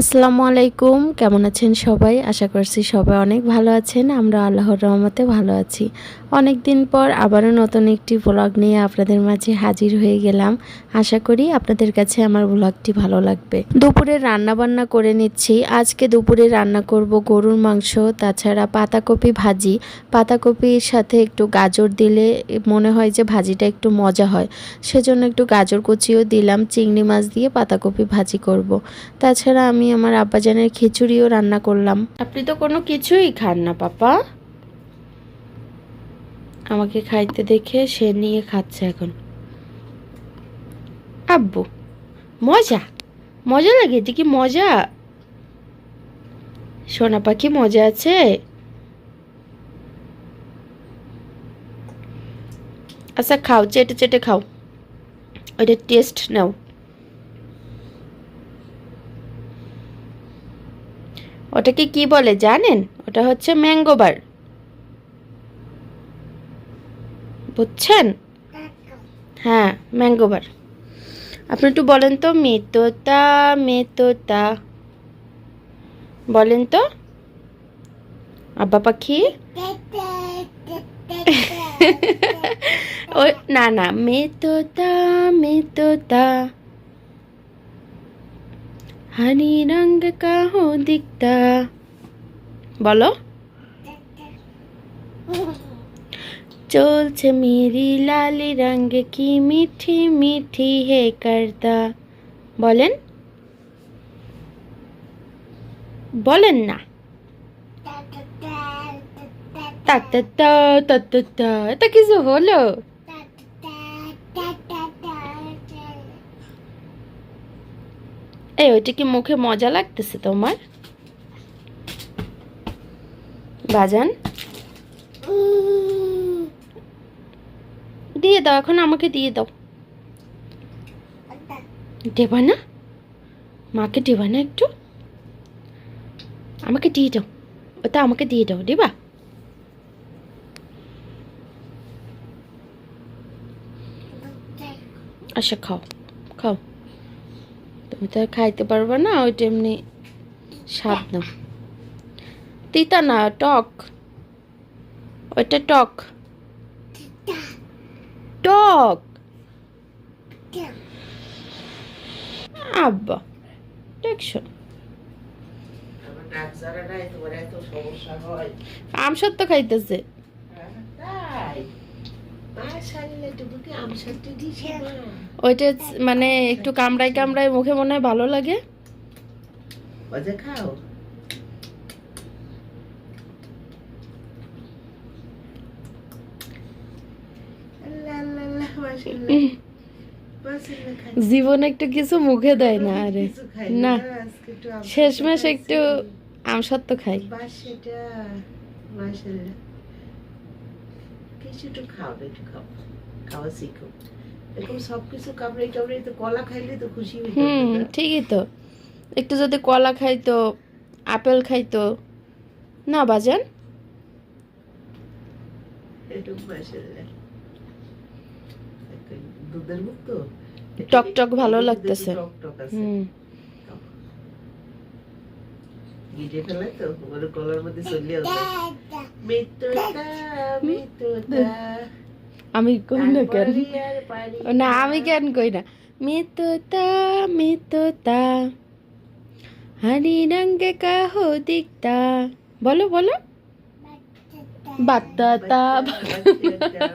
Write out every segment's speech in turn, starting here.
আসসালামু আলাইকুম। কেমন আছেন সবাই? আশা করছি সবাই অনেক ভালো আছেন। আমরা আল্লাহর রহমতে ভালো আছি। অনেক দিন পর আবারও নতুন একটি ব্লগ নিয়ে আপনাদের মাঝে হাজির হয়ে গেলাম। আশা করি আপনাদের কাছে আমার ব্লগটি ভালো লাগবে। দুপুরে রান্না বান্না করে নিচ্ছি। আজকে দুপুরে রান্না করব গরুর মাংস, তাছাড়া পাতাকপি ভাজি। পাতাকপির সাথে একটু গাজর দিলে মনে হয় যে ভাজিটা একটু মজা হয়। সেজন্য একটু গাজর কুচিও দিলাম, চিংড়ি মাছ দিয়ে পাতাকপি ভাজি করব। তাছাড়া আমি আমার আব্বাজানের খিচুড়িও রান্না করলাম। আপনি তো কোনো কিছুই খান না, পাপা। আমাকে খাইতে দেখে সে নিয়ে খাচ্ছে এখন। আব্বু, মজা? মজা লাগে? এটা কি মজা? সোনা পাখি মজা আছে? আচ্ছা খাও, চেটে চেটে খাও। ওইটা টেস্ট নাও। ওটাকে কি বলে জানেন? ওটা হচ্ছে ম্যাঙ্গোবার। বুঝছেন হ্যাঁ ম্যাঙ্গোবার আপনি একটু বলেন তো মেতোতা মেতোতা বলেন তো আব্বা পাখি ও না না মেতোতা মেতোতা हनी रंग का हो दिखता বলো চলছে মেরি লালি রঙ কি মিঠি মিঠি হে করতা বলেন। বলেন না। এটা কিছু হলো? এই, ওইটা কি মুখে মজা লাগতেছে তোমার? বাজান। দিয়ে দাও, এখন আমাকে দিয়ে দাও। দেবা না? মাকে দেবা না একটু? আমাকে দিয়ে দাও। ওটা আমাকে দিয়ে দাও, দেবা? আচ্ছা খাও খাও। তুমি তো খাইতে পারবে না ওইটা এমনি স্বাদ নাও। তিতা না, টক। ওইটা টক। টক আব্বা, দেখছ? আম সত্য খাইতেছে। ওইটা মানে একটু কামড়াই কামড়াই মুখে মনে হয় ভালো লাগে। খাও আল্লাহ, আল্লাহ, আল্লাহ, মাশাআল্লাহ। মাশাআল্লাহ, খাই। জীবনে একটু কিছু মুখে দেয় না আরে। না। শেষমেশ একটু আম সত্য খাই। বাস সেটা, মাশাআল্লাহ। কিছু একটু খাও একটু খাও। খাওয়া শিখো। এরকম সবকিছু কামড়ে তো কলা খাইলে তো খুশি হুম ঠিকই তো। একটু যদি কলা খাইতো আপেল খাইতো না বাজান? একটু মাশাআল্লাহ। দুধের মুখ তো? টক টক ভালো লাগতেছে। টক টক আছে? গিজে ফেলে তো ওর গলার মধ্যে চলে আসে। মিত্রতা মিত্রতা আমি কই না কেন? না। আমি কেন কই না? মিতোতা মিতোতা হরি রঙ্গ কা হো দিকতা বলো বলো। বাত্তাতা বাচ্চাটা,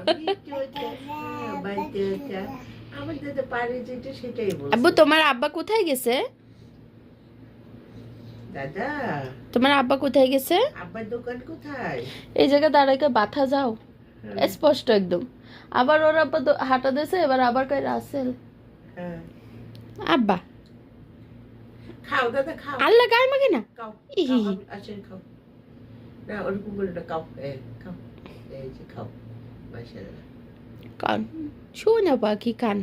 পারে যেটা সেটাই বলছে। আব্বু তোমার আব্বা কোথায় গেছে? দাদা। তোমার আব্বা কোথায় গেছে? আব্বার দোকান কোথায়? এই জায়গা দাঁড়াইকে বাথা যাও। হ্যাঁ, স্পষ্ট একদম। আবার ওর আব্বা হাঁটা দিয়েছে এবার আবার কই রাসেল। হ্যাঁ। আব্বা। খাও দাদা খাও। আল্লাহ গায়ে মাগে না? খাও আচ্ছা খাও না ওরকম করে খাও খাও। এই যে খাও মাশাআল্লাহ। কান। শোনা পাখি কান।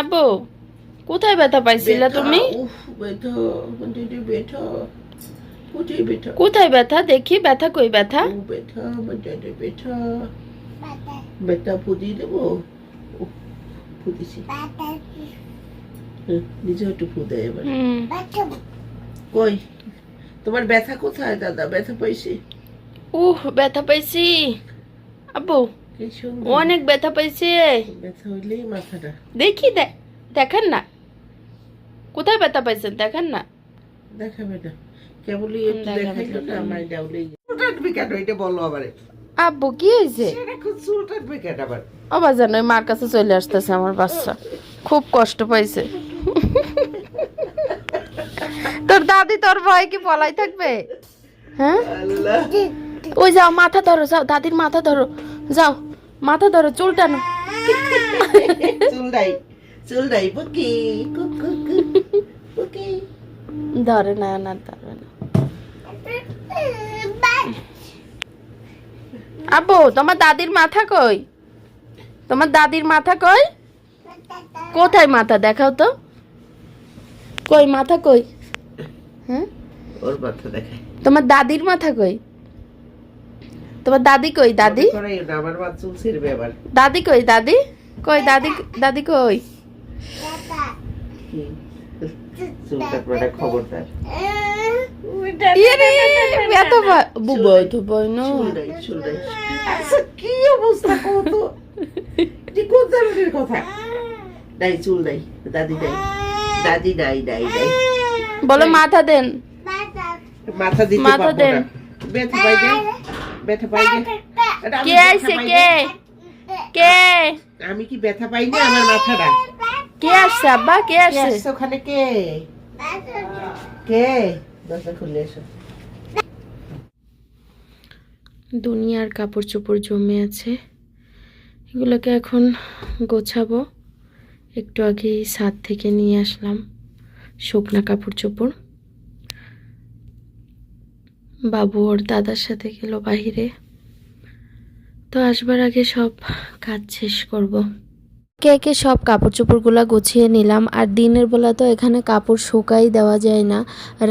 আব্বু কোথায় ব্যথা পাইছিলা তুমি? উফ ব্যথা কোনটি ব্যথা। কোথায় ব্যথা? দেখি ব্যথা কই ব্যথা? ও ব্যথা বাজারে ব্যথা। ব্যথা ফুদিয়ে দেবো? উফ, ফু দিছি হুম, নিজেও একটু ফু এবার কই? তোমার ব্যথা কোথায় দাদা? ব্যথা পাইছি। উহ ব্যথা পাইছি। আব্বু অনেক ব্যথা পাইছে। ব্যথা হইলেই মাথাটা। দেখি দেখেন না। কোথায় ব্যথা পাইছেন দেখেন না। দেখাবে না কেবলই একটু দেখাইলো না আমার ডাউলেই কাটবে কেন? এটা বলো আবার আব্বু কি হয়েছে এখন চুল কাটবে কেন আবার? আবার জানো মার কাছে চলে আসতেছে আমার বাচ্চা। খুব কষ্ট পাইছে। তোর দাদি তোর ভয় কি পলাই থাকবে? হ্যাঁ? ওই যাও মাথা ধরো যাও দাদির মাথা ধরো। যাও মাথা ধরো চুল টানো। ধরে না না ধরে না। আব্বু তোমার দাদির মাথা কই? তোমার দাদির মাথা কই? কোথায় মাথা? দেখাও তো। কই মাথা কই? হ্যাঁ ওর মাথা দেখায় তোমার দাদির মাথা কই? তোমার দাদি কই দাদি? আমার মা চুল ছিড়বে আবার। দাদি কই দাদি? কই দাদি দাদি কই? কি? খবরদার। ইয়ে আচ্ছা কি অবস্থা কত? কথা? নাই চুল নাই দাদি নাই। দাদি নাই নাই নাই। বলো মাথা দেন। মাথা। দিতে মাথা দেন। ব্যথা পাই না ব্যথা পাই না কে আইছে কে? কে? আমি কি ব্যথা পাই না আমার মাথাটা? কে আসছে আব্বা? কে কে আসছে? আসছে ওখানে? কে? কে? দরজা খুলে এসো। দুনিয়ার কাপড় চোপড় জমে আছে। এগুলোকে এখন গোছাবো। একটু আগে ছাদ থেকে নিয়ে আসলাম। শুকনা কাপড় চোপড়। বাবু ওর দাদার সাথে গেল বাহিরে। তো আসবার আগে সব কাজ শেষ করব। কে কে সব কাপড় চোপড়গুলো গুছিয়ে নিলাম, আর দিনের বেলা তো এখানে কাপড় শুকাই দেওয়া যায় না।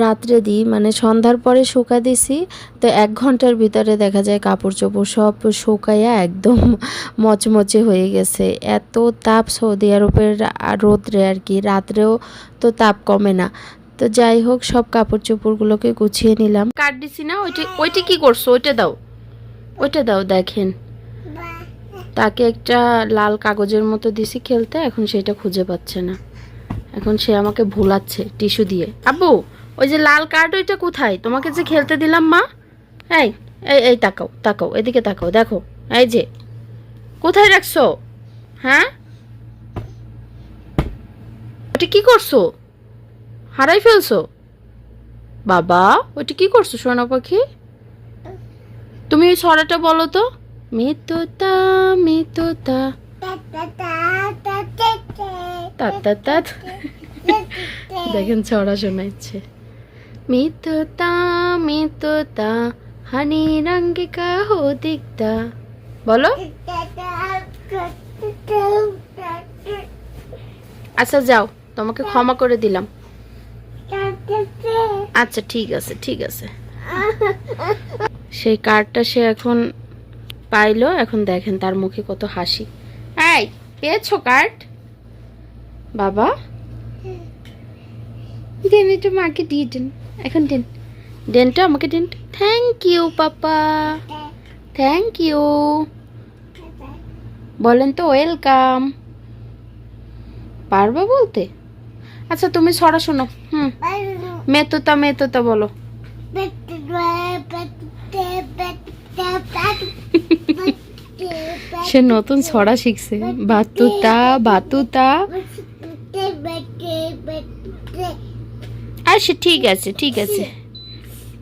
রাত্রে দিই মানে সন্ধ্যার পরে শুকা দিছি, তো এক ঘণ্টার ভিতরে দেখা যায় কাপড় চোপড় সব শুকাইয়া একদম মচমচে হয়ে গেছে। এত তাপ সৌদি আরবের রোদ্রে আর কি, রাত্রেও তো তাপ কমে না। তো যাই হোক, সব কাপড় চোপড়গুলোকে গুছিয়ে নিলাম। কাট দিছি না, ওইটা ওইটা কি করছ? ওইটা দাও। ওইটা দাও, দেখেন। তাকে একটা লাল কাগজের মতো দিছি খেলতে, এখন সেটা খুঁজে পাচ্ছে না। এখন সে আমাকে ভোলাচ্ছে টিস্যু দিয়ে। আব্বু, ওই যে লাল কার্ড ওইটা কোথায়? তোমাকে যে খেলতে দিলাম, মা। এই এই এই তাকাও তাকাও, এদিকে তাকাও, দেখো, এই যে। কোথায় রাখছো? হ্যাঁ? ওটা কি করছ? হারাই ফেলছো? বাবা ওটা কি করছ সোনা পাখি? তুমি ওই ছড়াটা বলো তো। মিতোতা মিতোতা দেখেন ছড়া শোনাচ্ছে। মিতোতা মিতোতা হানি রঙ্গ কা হো দিকতা বলো। আচ্ছা যাও তোমাকে ক্ষমা করে দিলাম। আচ্ছা ঠিক আছে ঠিক আছে। সেই কার্ডটা সে এখন পাইলো এখন দেখেন তার মুখে কত হাসি। এই পেয়েছ কার্ড বাবা? দেন এটা মাকে দিয়ে দেন। এখন দেন। দেনটা আমাকে দেন। Thank you papa. Thank you বলেন তো ওয়েলকাম পারবা বলতে? আচ্ছা তুমি সরা শোনো। হুম। মেতোতা মেতোতা বলো। সে নতুন ছড়া শিখছে। বাতুতা বাতুতা। আচ্ছা ঠিক আছে ঠিক আছে।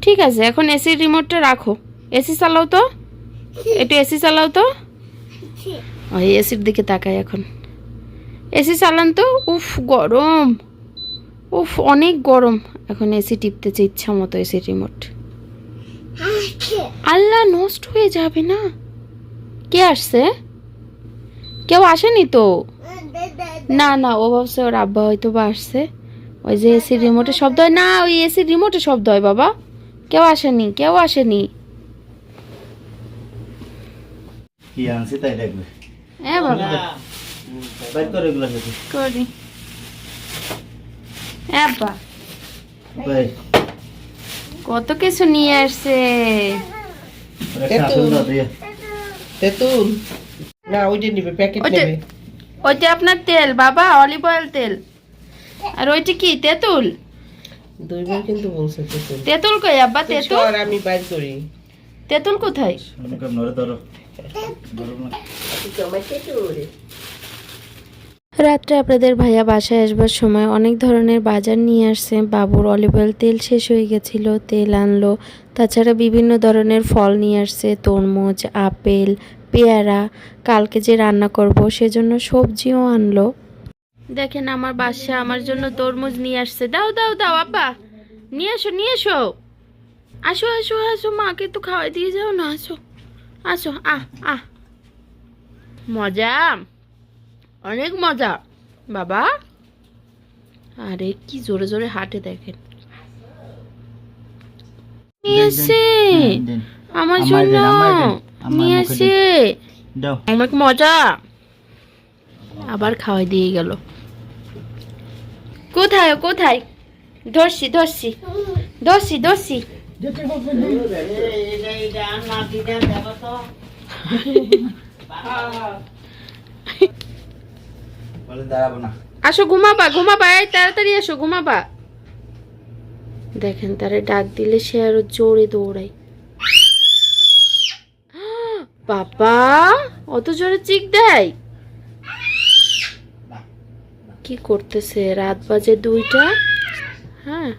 ঠিক আছে, এখন এসি রিমোটটা রাখো। এসি চালাও তো। একটু এসি চালাও তো। ওই এসির দিকে তাকাই এখন। এসি চালান তো। উফ, গরম। উফ, অনেক গরম। এখন এসি টিপতেছে ইচ্ছা মতো এসি রিমোট আল্লাহ নষ্ট হয়ে যাবে না? কে আসছে? কেউ আসেনি তো? না না ও ভাবছে ওর আব্বা হয়তো বা আসছে। ওই যে এসি রিমোটে শব্দ হয়। না ওই এসি রিমোটে শব্দ হয় বাবা। কেউ আসেনি কেউ আসেনি। কি আনছি তাই দেখবে? হ্যাঁ বাবা। করে। এগুলো কত কিছু নিয়ে আসছে? শাশুড় তেঁতুল। না ওইটা নিবে প্যাকেট নেবে। ওইটা আপনার তেল বাবা অলিভ অয়েল তেল। আর ওইটা কি তেঁতুল? দুইবার কিন্তু বলছে তেঁতুল। তেঁতুল কই আব্বা তেঁতুল? সর, আমি বাইর করি। তেঁতুল কোথায়? ধরো। রাত্রে আপনাদের ভাইয়া বাসায় আসবার সময় অনেক ধরনের বাজার নিয়ে আসছে। বাবুর অলিভ অয়েল তেল শেষ হয়ে গেছিল, তেল আনলো। তাছাড়া বিভিন্ন ধরনের ফল নিয়ে আসছে, তরমুজ, আপেল, পেয়ারা। কালকে যে রান্না করব সেজন্য সবজিও আনলো। দেখেন আমার বাসা, আমার জন্য তরমুজ নিয়ে আসছে। দাও দাও দাও, আব্বা। নিয়ে আসো, নিয়ে এসো আসো আসো আসো, মাকে তো খাওয়াই দিয়ে যাও না, আসো। আসো, আহ আহ। মজা। অনেক মজা। বাবা? আরে কি জোরে জোরে হাঁটে দেখেন। নিয়ে এসে। আমার জন্য। দেন, নিয়ে এসে। অনেক মজা। আবার খাওয়াই দিয়ে গেল। কোথায় কোথায়? ধরছি ধরছি। ধরছি ধরছি। বলে দাঁড়াবো না। আসো ঘুমাবা ঘুমাবা এই তাড়াতাড়ি আসো ঘুমাবা। দেখেন তারা ডাক দিলে সে আরও জোরে দৌড়ায়। বাবা অত জোরে চিক দেয়? কি করতেছে? রাত বাজে দুইটা? হ্যাঁ।